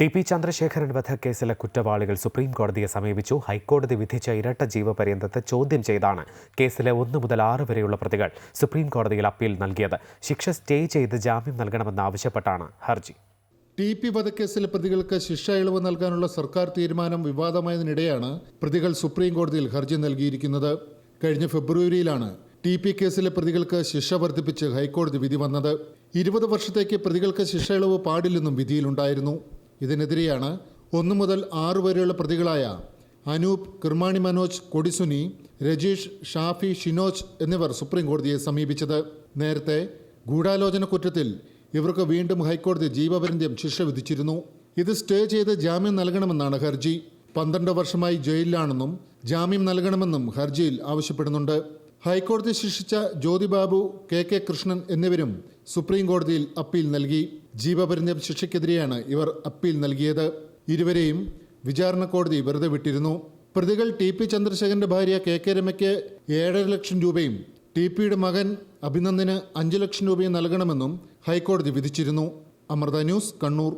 T P Chandrasekharan വധക്കേസിലെ കുറ്റവാളികൾ supreme കോടതിയെ സമീപിച്ചു. ഹൈക്കോടതി വിധിച്ച ഇരട്ട ജീവപര്യന്തത്തെ ചോദ്യം ചെയ്താണ് കേസിലെ ഒന്ന് മുതൽ ആറ് വരെയുള്ള പ്രതികൾ സുപ്രീം കോടതിയിൽ അപ്പീൽ നൽകിയത്. ശിക്ഷ സ്റ്റേ ചെയ്ത് ജാമ്യം നൽകണമെന്നാവശ്യപ്പെട്ടാണ് ഹർജി. ടി പി വധക്കേസിലെ പ്രതികൾക്ക് ശിക്ഷ ഇളവ് നൽകാനുള്ള സർക്കാർ തീരുമാനം വിവാദമായതിനിടെയാണ് പ്രതികൾ സുപ്രീം കോടതിയിൽ ഹർജി നൽകിയിരിക്കുന്നത്. കഴിഞ്ഞ ഫെബ്രുവരിയിലാണ് ടി പി കേസിലെ പ്രതികൾക്ക് ശിക്ഷ വർദ്ധിപ്പിച്ച് ഹൈക്കോടതി വിധി വന്നത്. ഇരുപത് വർഷത്തേക്ക് പ്രതികൾക്ക് ശിക്ഷ ഇളവ് പാടില്ലെന്നും വിധിയിലുണ്ടായിരുന്നു. ഇതിനെതിരെയാണ് ഒന്നു മുതൽ ആറു വരെയുള്ള പ്രതികളായ അനൂപ് കിർമാണി മനോജ് കൊടിസുനി രജീഷ് ഷാഫി ഷിനോജ് എന്നിവർ സുപ്രീം കോടതിയെ സമീപിച്ചത്. നേരത്തെ ഗൂഢാലോചന കുറ്റത്തിൽ ഇവർക്ക് വീണ്ടും ഹൈക്കോടതി ജീവപര്യന്തം ശിക്ഷ വിധിച്ചിരുന്നു. ഇത് സ്റ്റേ ചെയ്ത് ജാമ്യം നൽകണമെന്നാണ് ഹർജി. പന്ത്രണ്ട് വർഷമായി ജയിലിലാണെന്നും ജാമ്യം നൽകണമെന്നും ഹർജിയിൽ ആവശ്യപ്പെടുന്നുണ്ട്. ഹൈക്കോടതി ശിക്ഷിച്ച ജ്യോതിബാബു കെ കെ കൃഷ്ണൻ എന്നിവരും സുപ്രീം കോടതിയിൽ അപ്പീൽ നൽകി. ജീവപര്യന്തം ശിക്ഷയ്ക്കെതിരെയാണ് ഇവർ അപ്പീൽ നൽകിയത്. ഇരുവരെയും വിചാരണ കോടതി വെറുതെ വിട്ടിരുന്നു. പ്രതികൾ ടി പി ചന്ദ്രശേഖരന്റെ ഭാര്യ കെ കെ രമയ്ക്ക് ഏഴര ലക്ഷം രൂപയും ടി പിയുടെ മകൻ അഭിനന്ദിന് അഞ്ച് ലക്ഷം രൂപയും നൽകണമെന്നും ഹൈക്കോടതി വിധിച്ചിരുന്നു. അമൃത ന്യൂസ് കണ്ണൂർ.